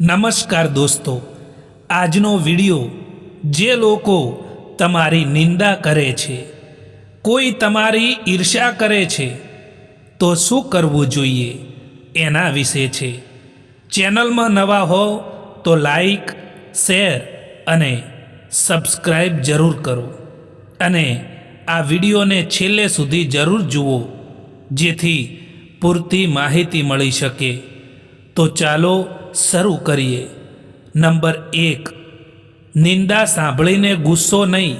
નમસ્કાર દોસ્તો. આજનો વિડિયો જે લોકો તમારી નિંદા કરે છે, કોઈ તમારી ઈર્ષ્યા કરે છે, તો શું કરવું જોઈએ એના વિશે છે. ચેનલમાં નવા હો તો લાઈક, શેર અને સબસ્ક્રાઈબ જરૂર કરો. અને આ વિડીયોને છેલ્લે સુધી જરૂર જુઓ, જેથી પૂરતી માહિતી મળી શકે. તો ચાલો શરૂ કરીએ. નંબર એક, નિંદા સાંભળીને ગુસ્સો નહીં.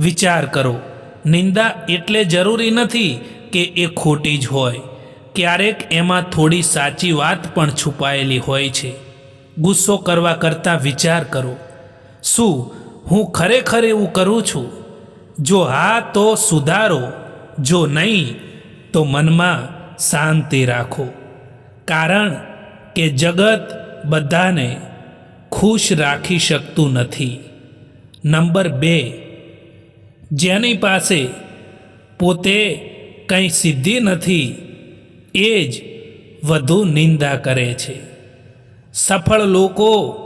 વિચાર કરો, નિંદા એટલે જરૂરી નથી કે એ ખોટી જ હોય. ક્યારેક એમાં થોડી સાચી વાત પણ છુપાયેલી હોય છે. ગુસ્સો કરવા કરતાં વિચાર કરો, શું હું ખરેખર એવું કરું છું? જો હા, તો સુધારો. જો નહીં, તો મનમાં શાંતિ રાખો. કારણ કે જગત બધાને ખુશ રાખી શકતું નથી. નંબર બે, જેની પાસે પોતે કંઈ સિદ્ધિ નથી, એ જ વધુ નિંદા કરે છે. સફળ લોકો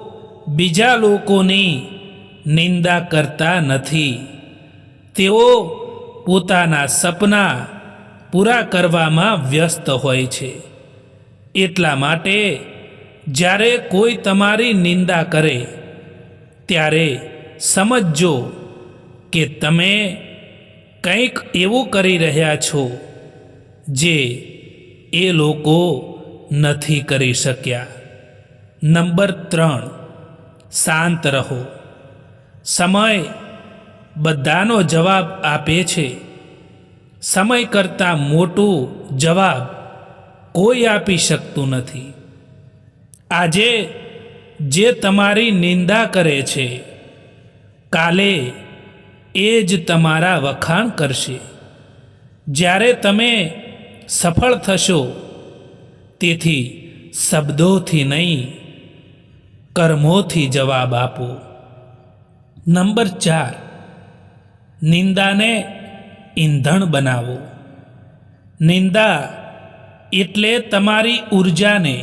બીજા લોકોની નિંદા કરતા નથી. તેઓ પોતાના સપના પૂરા કરવામાં વ્યસ્ત હોય છે. એટલા માટે જ્યારે કોઈ તમારી નિંદા કરે, ત્યારે સમજજો કે તમે કંઈક એવું કરી રહ્યા છો જે એ લોકો નથી કરી શક્યા. નંબર ત્રણ, શાંત રહો. સમય બધાનો જવાબ આપે છે. સમય કરતાં મોટું જવાબ કોઈ આપી શકતું નથી. આજે જે તમારી નિંદા કરે છે, કાલે એ જ તમારા વખાણ કરશે. જ્યારે તમે સફળ થશો, તેથી શબ્દોથી નહીં, કર્મોથી જવાબ આપો. નંબર ચાર, નિંદાને ઈંધણ બનાવો. નિંદા એટલે તમારી ઉર્જાને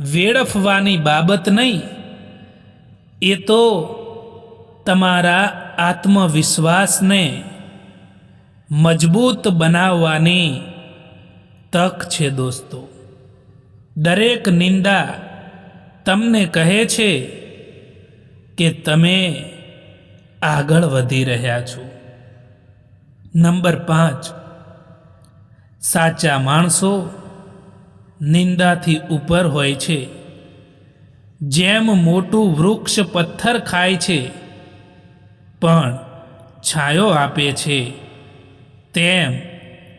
વેડફવાની બાબત નહીં, એ તો તમારા આત્મવિશ્વાસને મજબૂત બનાવવાની તક છે દોસ્તો. દરેક નિંદા તમને કહે છે કે તમે આગળ વધી રહ્યા છો. નંબર પાંચ, સાચા માણસો નિંદાથી ઉપર હોય છે. જેમ મોટું વૃક્ષ પથ્થર ખાય છે, પણ છાયો આપે છે. તેમ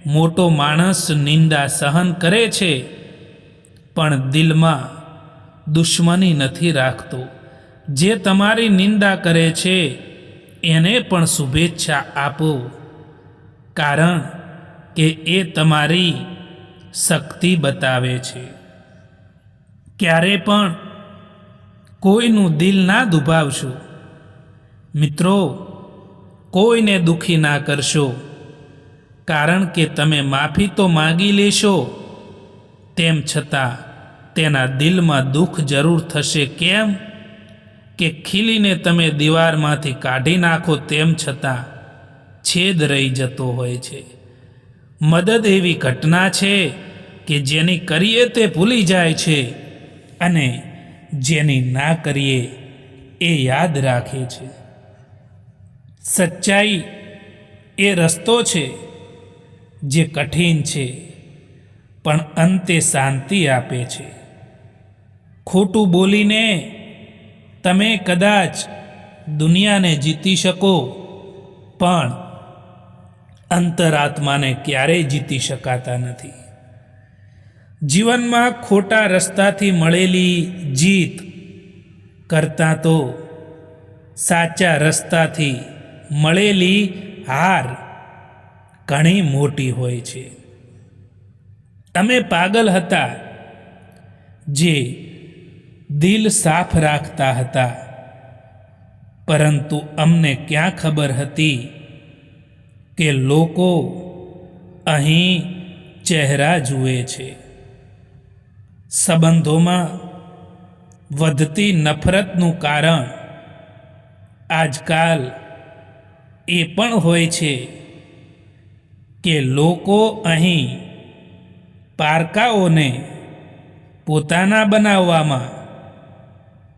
મોટો માણસ નિંદા સહન કરે છે, પણ દિલમાં દુશ્મની નથી રાખતો. જે તમારી નિંદા કરે છે, એને પણ શુભેચ્છા આપો. કારણ કે એ તમારી શક્તિ બતાવે છે. ક્યારે પણ કોઈનું દિલ ના દુભાવશો, મિત્રો, કોઈને દુખી ના કરશો, કારણ કે તમે માફી તો માંગી લેશો, તેમ છતાં તેના દિલમાં દુઃખ જરૂર થશે કેમ? કે ખીલીને તમે દીવારમાંથી કાઢી નાખો તેમ છતાં છેદ રહી જતો હોય છે. મદદ એવી ઘટના છે કે જેની કરીએ તે ભૂલી જાય છે અને જેની ના કરીએ એ યાદ રાખે છે. સચ્ચાઈ એ રસ્તો છે જે કઠિન છે, પણ અંતે શાંતિ આપે છે. ખોટું બોલીને તમે કદાચ દુનિયાને જીતી શકો, પણ અંતરાત્માને ક્યારેય જીતી શકાતા નથી. જીવનમાં ખોટા રસ્તાથી મળેલી જીત કરતાં તો સાચા રસ્તાથી મળેલી હાર ઘણી મોટી હોય છે. અમે પાગલ હતા જે દિલ સાફ રાખતા હતા, પરંતુ અમને ક્યાં ખબર હતી કે લોકો અહીં ચહેરા જુએ છે. સંબંધોમાં વધતી નફરતનું કારણ આજકાલ એ પણ હોય છે કે લોકો અહીં પારકાઓને પોતાના બનાવવામાં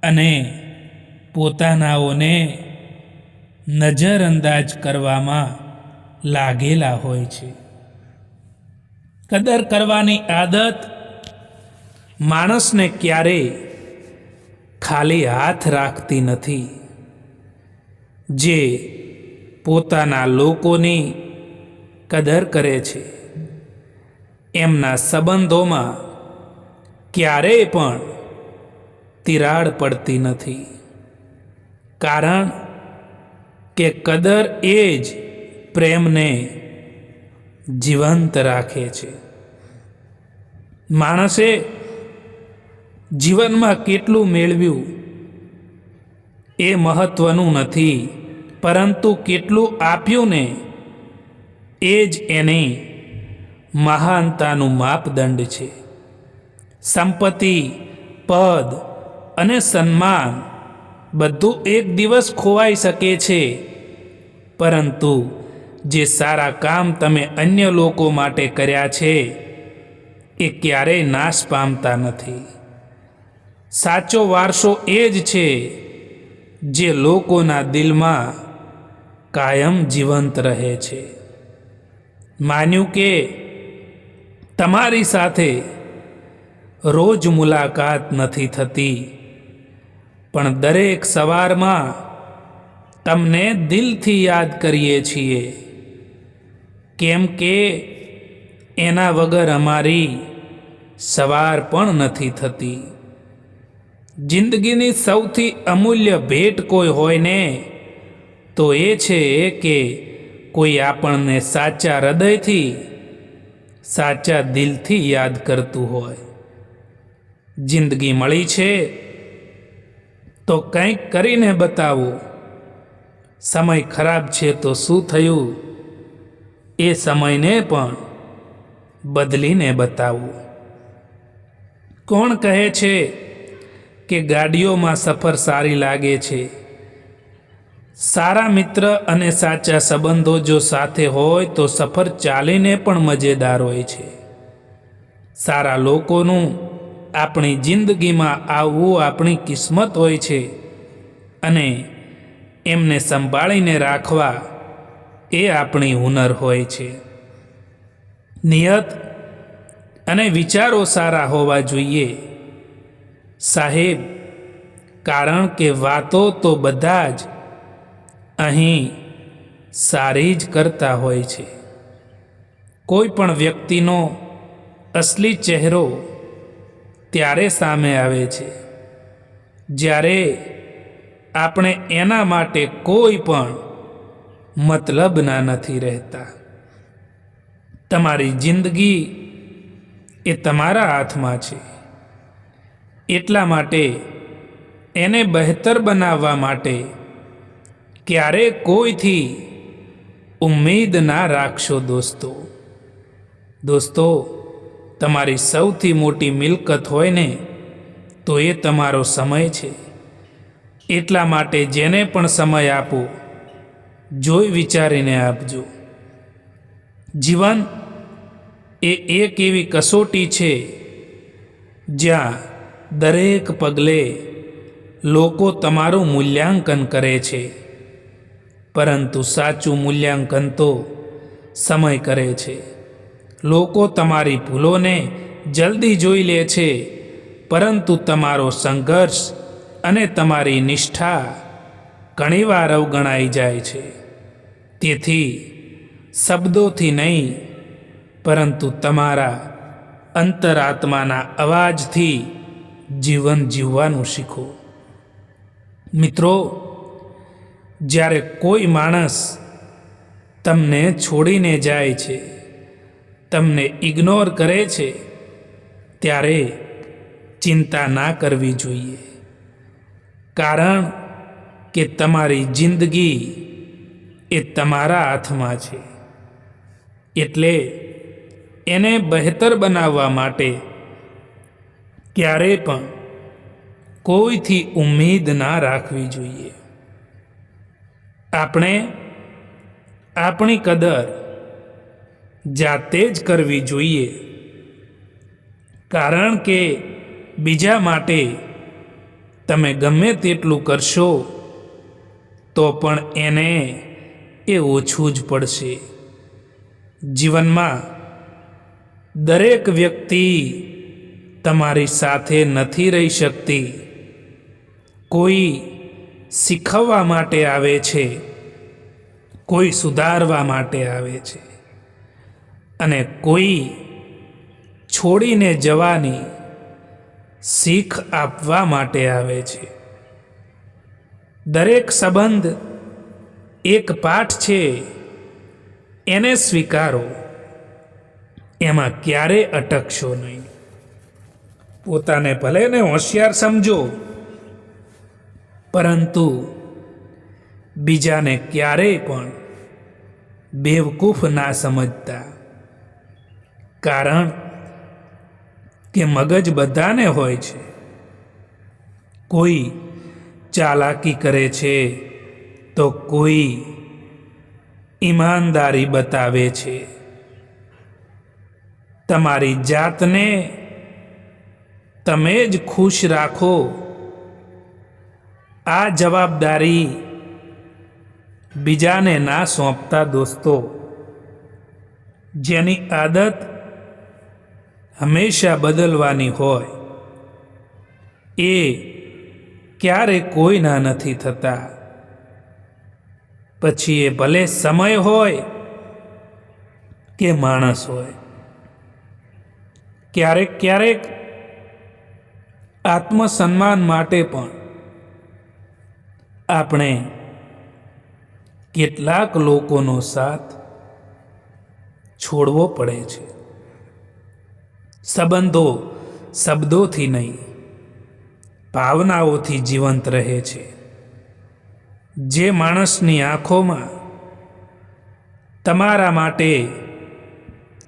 અને પોતાનાઓને નજરઅંદાજ કરવામાં લાગેલા હોય છે. કદર કરવાની આદત માણસને ક્યારેય ખાલી હાથ રાખતી નથી. જે પોતાના લોકોની કદર કરે છે. એમના સંબંધોમાં ક્યારેય પણ તિરાડ પડતી નથી. કારણ કે કદર એ જ પ્રેમને જીવંત રાખે છે. માણસે જીવનમાં કેટલું મેળવ્યું એ મહત્વનું નથી, પરંતુ કેટલું આપ્યું ને એ જ એની મહાનતાનું માપદંડ છે. સંપત્તિ, પદ અને સન્માન બધું એક દિવસ ખોવાઈ શકે છે, પરંતુ જે સારા કામ તમે અન્ય લોકો માટે કર્યા છે, એ ક્યારેય નાશ પામતા નથી. સાચો વારસો એ જ છે જે લોકોના દિલમાં કાયમ જીવંત રહે છે. માન્યું કે તમારી સાથે રોજ મુલાકાત નથી થતી, પણ દરેક સવારમાં તમને દિલથી યાદ કરીએ છીએ. કેમ કે એના વગર અમારી સવાર પણ નથી થતી. જિંદગીની સૌથી અમૂલ્ય ભેટ કોઈ હોય ને, તો એ છે કે કોઈ આપણને સાચા હૃદયથી, સાચા દિલથી યાદ કરતું હોય. જિંદગી મળી છે, તો કંઈક કરીને બતાવો. સમય ખરાબ છે તો શું થયું? એ સમયને પણ બદલીને બતાવો. કોણ કહે છે કે ગાડીઓમાં સફર સારી લાગે છે? સારા મિત્ર અને સાચા સંબંધો જો સાથે હોય તો સફર ચાલીને પણ મજેદાર હોય છે. સારા લોકોનું આપણી જિંદગીમાં આવવું આપણી કિસ્મત હોય છે અને એમને સંભાળીને રાખવા એ આપણી હુનર હોય છે. નિયત અને વિચારો સારા હોવા જોઈએ. સાહેબ, કારણ કે વાતો તો બધા જ અહીં સારી જ કરતા હોય છે. કોઈ પણ વ્યક્તિનો અસલી ચહેરો ત્યારે સામે આવે છે. જ્યારે આપણે એના માટે કોઈ પણ મતલબના નથી રહેતા. તમારી જિંદગી એ તમારા હાથમાં છે. એટલા માટે એને બહેતર બનાવવા માટે ક્યારે કોઈથી ઉમ્મીદ ના રાખશો દોસ્તો. દોસ્તો, તમારી સૌથી મોટી મિલકત હોય ને, તો એ તમારો સમય છે. એટલા માટે જેને પણ સમય આપો જોઈ વિચારીને આપજો. જીવન એ એક એવી કસોટી છે જ્યાં દરેક પગલે લોકો તમારું મૂલ્યાંકન કરે છે. પરંતુ સાચું મૂલ્યાંકન તો સમય કરે છે. લોકો તમારી ભૂલોને જલ્દી જોઈ લે છે, પરંતુ તમારો સંઘર્ષ અને તમારી નિષ્ઠા ઘણીવાર અવગણાઈ જાય છે. તેથી શબ્દોથી નહીં, પરંતુ તમારા અંતરાત્માના અવાજથી જીવન જીવવાનું શીખો. મિત્રો, જ્યારે કોઈ માણસ તમને છોડીને જાય છે, તમને ઇગ્નોર કરે છે, ત્યારે ચિંતા ના કરવી જોઈએ. કારણ કે તમારી જિંદગી એ તમારા હાથમાં છે. એટલે એને બહેતર બનાવવા માટે ક્યારેય પણ કોઈથી ઉમ્મીદ ના રાખવી જોઈએ. આપણે આપણી કદર જાતે જ કરવી જોઈએ. કારણ કે બીજા માટે તમે ગમે તેટલું કરશો, તો પણ એને એ ઓછું જ પડશે. જીવનમાં દરેક વ્યક્તિ તમારી સાથે નથી રહી શકતી. કોઈ શીખવવા માટે આવે છે, કોઈ સુધારવા માટે આવે છે. અને કોઈ છોડીને જવાની શીખ આપવા માટે આવે છે. દરેક સંબંધ એક પાઠ છે, એને સ્વીકારો. એમાં ક્યારે અટકશો નહીં. પોતાને ભલે ને હોશિયાર સમજો, પરંતુ બીજાને ક્યારેય પણ બેવકૂફ ના સમજતા. કારણ કે મગજ બધાને હોય છે. કોઈ ચાલાકી કરે છે તો કોઈ ઈમાનદારી બતાવે છે? તમારી જાતને તમે જ ખુશ રાખો. આ જવાબદારી બીજાને ના સોંપતા દોસ્તો. જેની આદત હંમેશા બદલવાની હોય, એ ક્યારે કોઈના નથી થતા. પછી એ ભલે સમય હોય કે માણસ હોય. ક્યારેક ક્યારેક આત્મસન્માન માટે પણ આપણે કેટલાક લોકોનો સાથ છોડવો પડે છે. સંબંધો શબ્દોથી નહીં, ભાવનાઓથી જીવંત રહે છે. જે માણસની આંખોમાં તમારા માટે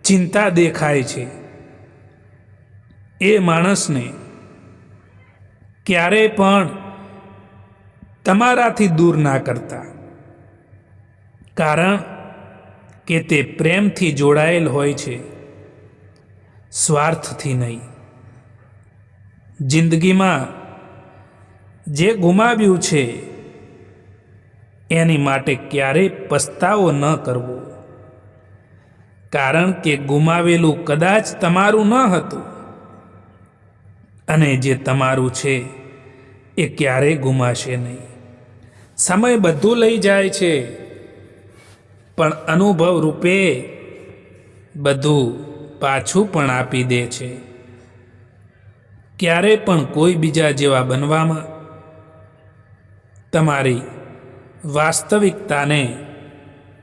ચિંતા દેખાય છે, એ માણસને ક્યારેય પણ તમારાથી દૂર ના કરતા. કારણ કે તે પ્રેમથી જોડાયેલ હોય છે, સ્વાર્થથી નહીં. જિંદગીમાં જે ગુમાવ્યું છે એની માટે ક્યારેય પસ્તાવો ન કરવો. કારણ કે ગુમાવેલું કદાચ તમારું ન હતું. અને જે તમારું છે, એ ક્યારેય ગુમાશે નહીં. સમય બધું લઈ જાય છે, પણ અનુભવ રૂપે બધું પાછું પણ આપી દે છે. ક્યારે પણ કોઈ બીજા જેવા બનવામાં તમારી વાસ્તવિકતાને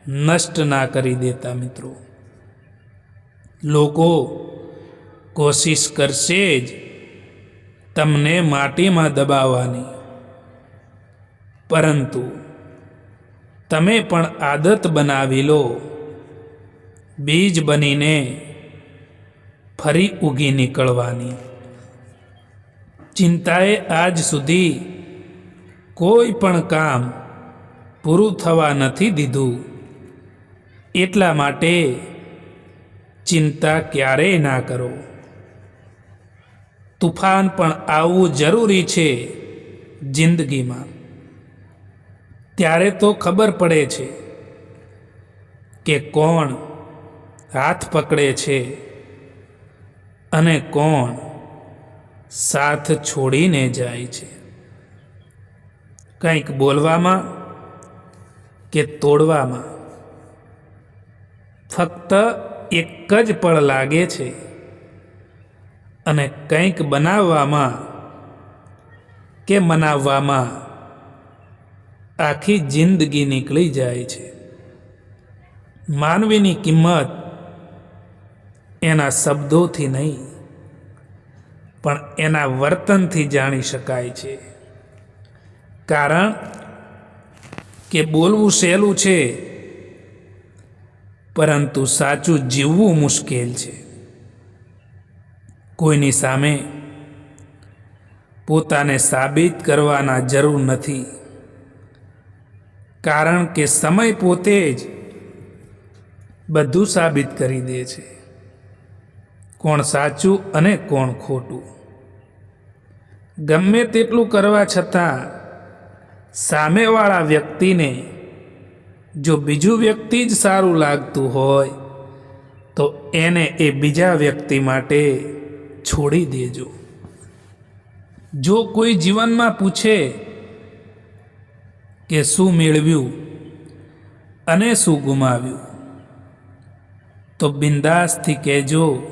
નષ્ટ ના કરી દેતા મિત્રો. લોકો કોશિશ કરશે જ તમને માટીમાં દબાવવાની. પરંતુ તમે પણ આદત બનાવી લો. બીજ બનીને ફરી ઊગી નીકળવાની. ચિંતાએ આજ સુધી કોઈ પણ કામ પૂરું થવા નથી દીધું. એટલા માટે ચિંતા ક્યારેય ના કરો. તુફાન પણ આવવું જરૂરી છે જિંદગીમાં. ત્યારે તો ખબર પડે છે કે કોણ હાથ પકડે છે અને કોણ સાથ છોડીને જાય છે. કંઈક બોલવામાં કે તોડવામાં ફક્ત એક જ પળ લાગે છે અને કંઈક બનાવવામાં કે મનાવવામાં આખી જિંદગી નીકળી જાય છે. માનવીની કિંમત એના શબ્દોથી નહીં, પણ એના વર્તનથી જાણી શકાય છે. કારણ કે બોલવું સહેલું છે, પરંતુ સાચું જીવવું મુશ્કેલ છે. કોઈની સામે પોતાને સાબિત કરવાના જરૂર નથી. કારણ કે સમય પોતે જ બધું સાબિત કરી દે છે. કોણ સાચું અને કોણ ખોટું. ગમે તેટલું કરવા છતાં સામેવાળા વ્યક્તિને જો બીજું વ્યક્તિ જ સારું લાગતું હોય, તો એને એ બીજા વ્યક્તિ માટે છોડી દેજો. જો કોઈ જીવનમાં પૂછે કે શું મેળવ્યું અને શું ગુમાવ્યું, તો બિંદાસથી કહેજો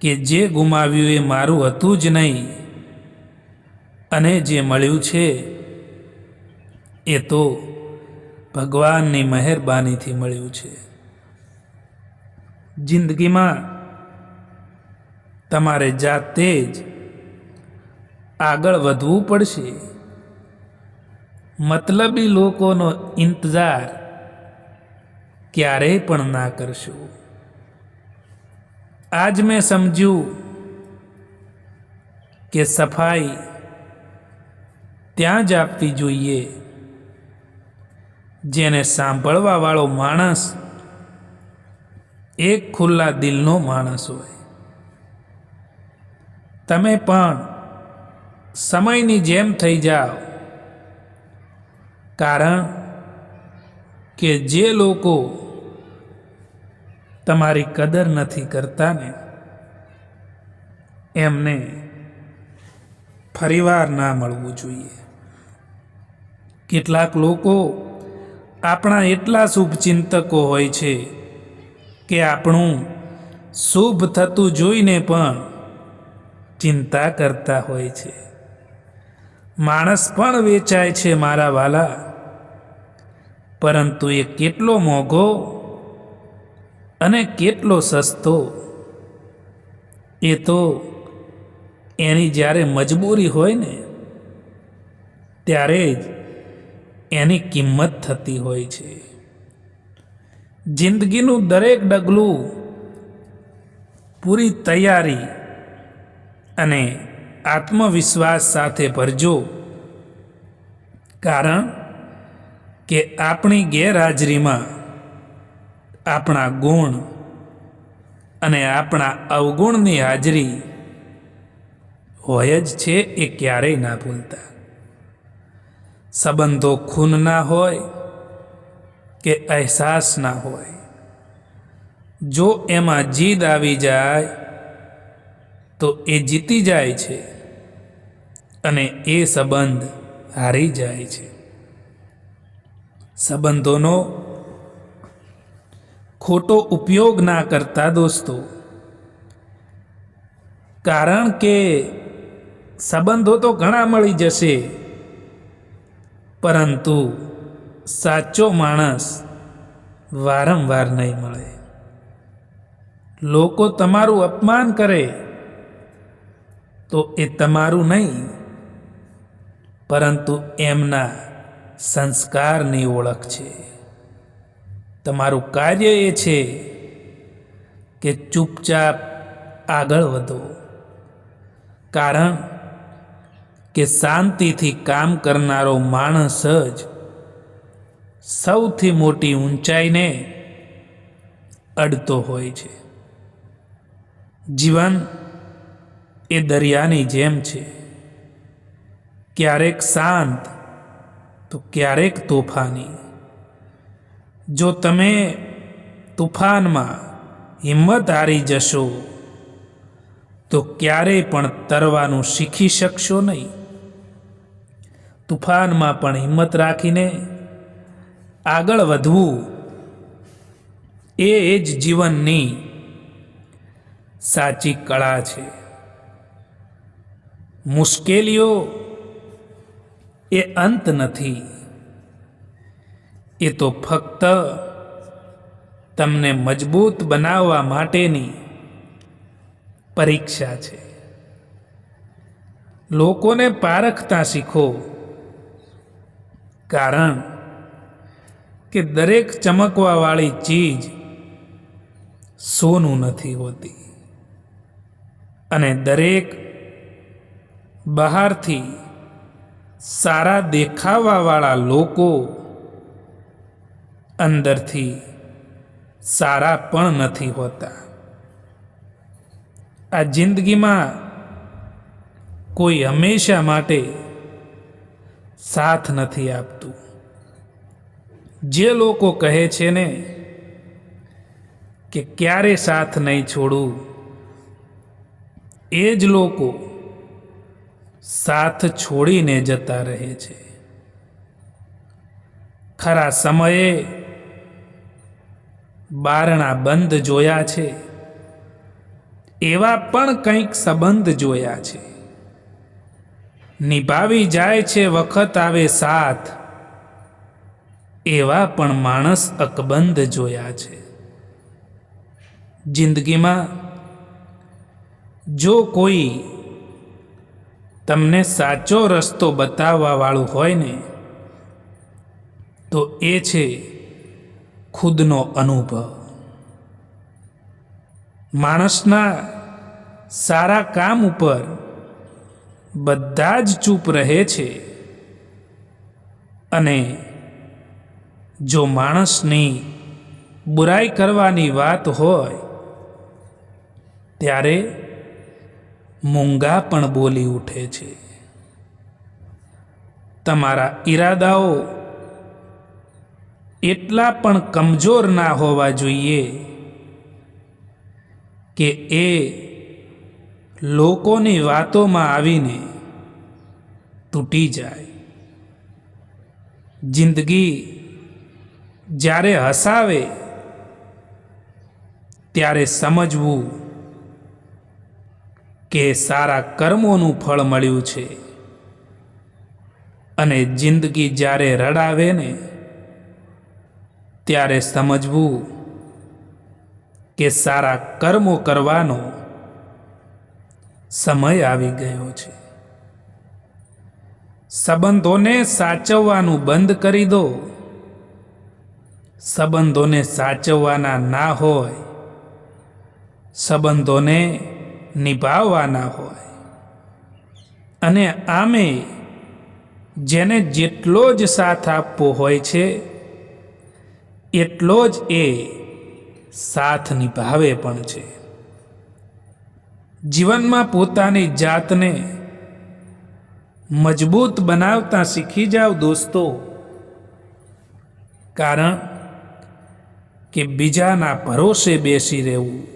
કે જે ગુમાવ્યું એ મારું હતું જ નહીં અને જે મળ્યું છે એ તો ભગવાનની મહેરબાનીથી મળ્યું છે. જિંદગીમાં તમારે જાતે જ આગળ વધવું પડશે. મતલબી લોકોનો ઇંતજાર ક્યારેય પણ ના કરશો. આજ મેં સમજ્યું કે સફાઈ ત્યાં જ આપવી જોઈએ. જેને સાંભળવા વાળો માણસ એક ખુલ્લા દિલનો માણસ હોય. તમે પણ સમયની જેમ થઈ જાઓ. કારણ કે જે લોકો તમારી કદર નથી કરતા ને એમને ફરીવાર ના મળવું જોઈએ. કેટલાક લોકો આપણા એટલા શુભચિંતકો હોય છે કે આપણું શુભ થતું જોઈને પણ ચિંતા કરતા હોય છે. માણસ પણ વેચાય છે મારા વાલા, પરંતુ એ કેટલો મોંઘો અને કેટલો સસ્તો, એ તો એની જ્યારે મજબૂરી હોય ને, ત્યારે જ એની કિંમત થતી હોય છે. જિંદગીનું દરેક ડગલું પૂરી તૈયારી અને આત્મવિશ્વાસ સાથે ભરજો. કારણ કે આપણી ગેરહાજરીમાં આપણા ગુણ અને આપણા અવગુણની હાજરી હોય જ છે એ ક્યારેય ના ભૂલતા. સંબંધો ખૂનના હોય કે અહેસાસના હોય. જો એમાં જીદ આવી જાય, તો એ જીતી જાય છે અને એ સંબંધ હારી જાય છે. સંબંધોનો ખોટો ઉપયોગ ના કરતા દોસ્તો, કારણ કે સંબંધો તો ઘણા મળી જશે. પરંતુ સાચો માણસ વારંવાર નહીં મળે. લોકો તમારું અપમાન કરે તો એ તમારું નહીં, પરંતુ એમના સંસ્કારની ઓળખ છે. તમારું કાર્ય એ છે કે ચૂપચાપ આગળ વધો, કારણ કે શાંતિથી કામ કરનારો માણસ જ સૌથી મોટી ઊંચાઈને અડતો હોય છે. જીવન એ દરિયાની જેમ છે. ક્યારેક શાંત, તો ક્યારેક તોફાની. જો તમે તુફાનમાં હિંમત હારી જશો, તો ક્યારેય પણ તરવાનું શીખી શકશો નહીં. તુફાનમાં પણ હિંમત રાખીને આગળ વધવું એ જ જીવનની સાચી કળા છે. મુશ્કેલીઓ એ અંત નથી. એ તો ફક્ત તમને મજબૂત બનાવવા માટેની પરીક્ષા છે. લોકોને પારખતા શીખો. કારણ કે દરેક ચમકવાવાળી ચીજ સોનું નથી હોતી. અને દરેક બહારથી સારા દેખાવાવાળા લોકો અંદરથી સારા પણ નથી હોતા. આ જિંદગીમાં કોઈ હંમેશા માટે સાથ નથી આપતું. જે લોકો કહે છે ને કે ક્યારે સાથ નહીં છોડું, એ જ લોકો સાથ છોડીને જતા રહે છે. ખરા સમયે બારણા બંધ જોયા છે, એવા પણ કંઈક સંબંધ જોયા છે. નિભાવી જાય છે વખત આવે સાથ. એવા પણ માણસ અકબંધ જોયા છે. જિંદગીમાં જો કોઈ તમને સાચો રસ્તો બતાવવાવાળું હોય ને, તો એ છે ખુદનો અનુભવ. માણસના સારા કામ ઉપર બધા જ ચૂપ રહે છે. અને જો માણસની બુરાઈ કરવાની વાત હોય, ત્યારે મૂંગા પણ બોલી ઉઠે છે. તમારા ઈરાદાઓ એટલા પણ કમજોર ના હોવા જોઈએ કે એ લોકોની વાતોમાં આવીને તૂટી જાય. જિંદગી જ્યારે હસાવે, ત્યારે સમજવું કે સારા કર્મોનું ફળ મળ્યું છે. અને જિંદગી જ્યારે રડાવે ને, ત્યારે સમજવું કે સારા કર્મો કરવાનો સમય આવી ગયો છે. સંબંધોને સાચવવાનું બંધ કરી દો. સંબંધોને સાચવવાના ના હોય. સંબંધોને નિભાવવાના હોય. અને આમે જેને જેટલો જ સાથ આપવો હોય છે, એટલો જ એ સાથ નિભાવે પણ છે. જીવનમાં પોતાની જાતને મજબૂત બનાવતા શીખી જાઓ દોસ્તો. કારણ કે બીજાના ભરોસે બેસી રહેવું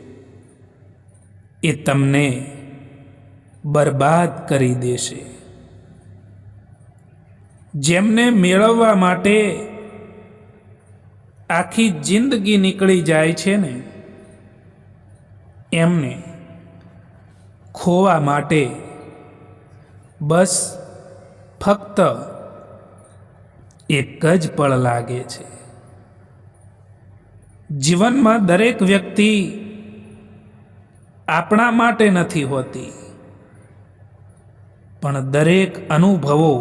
એ તમને બરબાદ કરી દેશે. જેમને મેળવવા માટે આખી જિંદગી નીકળી જાય છે ને, એમને ખોવા માટે. બસ ફક્ત એક જ પળ લાગે છે. જીવનમાં દરેક વ્યક્તિ આપણા માટે નથી હોતી, પણ દરેક અનુભવો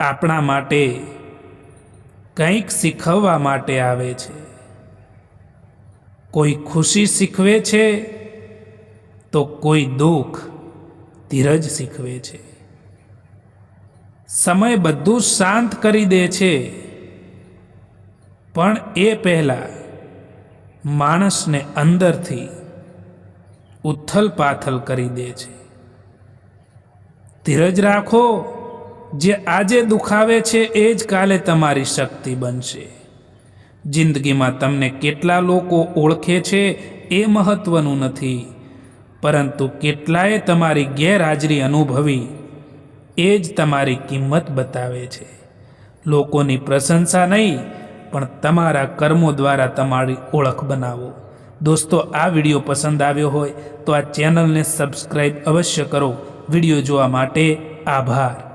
આપણા માટે કંઈક શીખવવા માટે આવે છે. કોઈ ખુશી શીખવે છે તો કોઈ દુઃખ ધીરજ શીખવે છે. સમય બધું શાંત કરી દે છે. પણ એ પહેલાં માણસને અંદરથી ઉથલ પાથલ કરી દે છે. ધીરજ રાખો, જે આજે દુખાવે છે એ જ કાલે તમારી શક્તિ બનશે. જિંદગીમાં તમને કેટલા લોકો ઓળખે છે એ મહત્વનું નથી. પરંતુ કેટલાએ તમારી ગેરહાજરી અનુભવી, એ જ તમારી કિંમત બતાવે છે. લોકોની પ્રશંસા નહીં, પણ તમારા કર્મો દ્વારા તમારી ઓળખ બનાવો. દોસ્તો, આ વીડિયો પસંદ આવ્યો હોય તો આ ચેનલને સબસ્ક્રાઈબ અવશ્ય કરો. વીડિયો જોવા માટે આભાર.